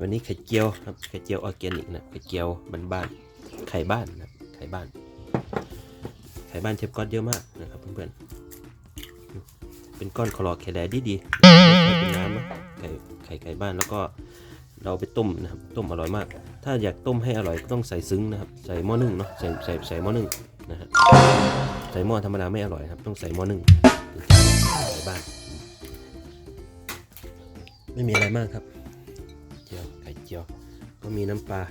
วันนี้ไข่เจียวครับไข่เจียวออร์แกนิกนะไข่เจียวบ้านๆไข่บ้านนะไข่บ้าน ไข่บ้านเชฟก๊อตเยอะมากนะครับเพื่อนๆเป็นก้อนคลอแคแดดีดีเป็นน้ำนะไข่ไข่ไก่บ้านแล้วก็เราไปต้มนะครับต้มอร่อยมาก ถ้าอยากต้มให้อร่อยก็ต้องใส่ซึ้งนะครับใส่หม้อนึ่งเนาะใส่ใส่ใส่หม้อนึ่งนะฮะใส่หม้อธรรมดาไม่อร่อยครับ ต้องใส่หม้อนึ่งไข่บ้าน ไม่มีอะไรมากครับ เจียว ก็มีน้ำปลา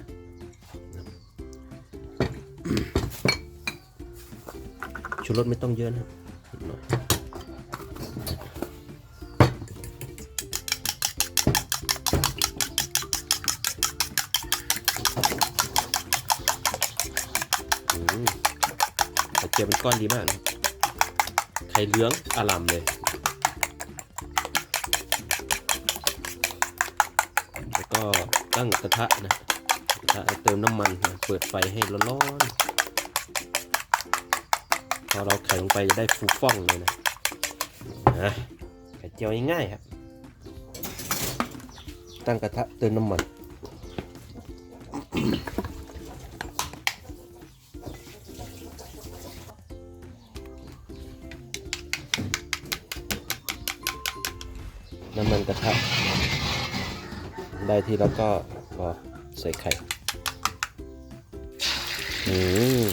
นะครับชูรสไม่ต้องเยอะนะครับนิดหน่อยอืมไข่เจียวเป็นก้อนดีมากนะไข่เหลืองอลามเลย ก็ตั้งกระทะนะกระทะเติมน้ำมันนะเปิดไฟให้ร้อนๆพอเราไข่ลงไปจะได้ฟูฟ่องเลยนะนะไข่เจียวง่ายๆครับ ตั้งกระทะเติมน้ำมันน้ำมันกระทะ ได้ที่แล้วก็พอใส่ไข่อืม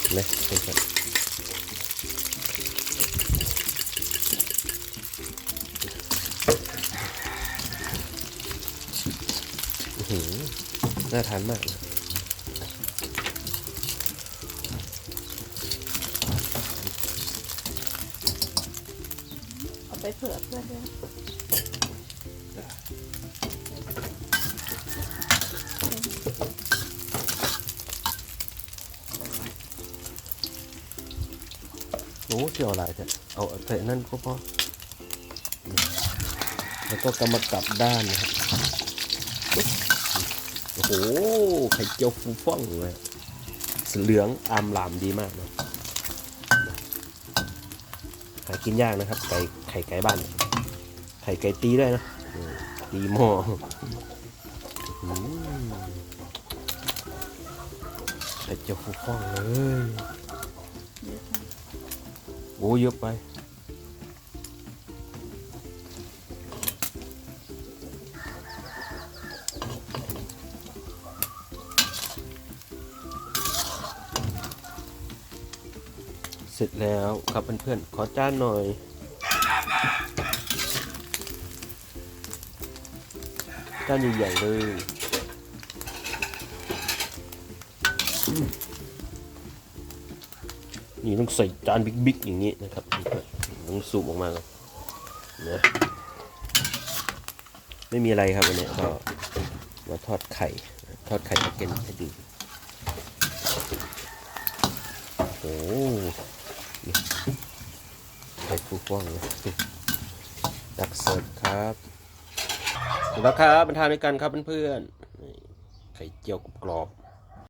เห็นไหมเพื่อนหือน่าทานมากนะเอาไปเผื่อเพื่อนด้วย โอ้เที่ยวอะไรแต่เอาแต่นั่นก็พอแล้วก็กำมากลับด้านนะครับโอ้โหไข่เจียวฟูฟ่องเลยสีเหลืองอามลามดีมากนะหากินยากนะครับไก่ไข่ไก่บ้าน ไข่ไก่ตีได้นะตีหม้อไข่เจียวฟูฟ่องเลย โอ้เยอะไป เสร็จแล้วครับเพื่อนๆ ขอจานหน่อยจานใหญ่ๆเลย นี่ต้องใส่จานบิ๊กๆอย่างนี้นะครับต้องสูบออกมาก่อนนะไม่มีอะไรครับวันนี้ก็มาทอดไข่ ทอดไข่มาเก็นให้ดูโอ้ไข่ฟูฟ่องเลยดักเสิร์ฟครับสร็จแล้วครับมาทานด้วยกันครับเพื่อนๆไข่เจียวกรอบ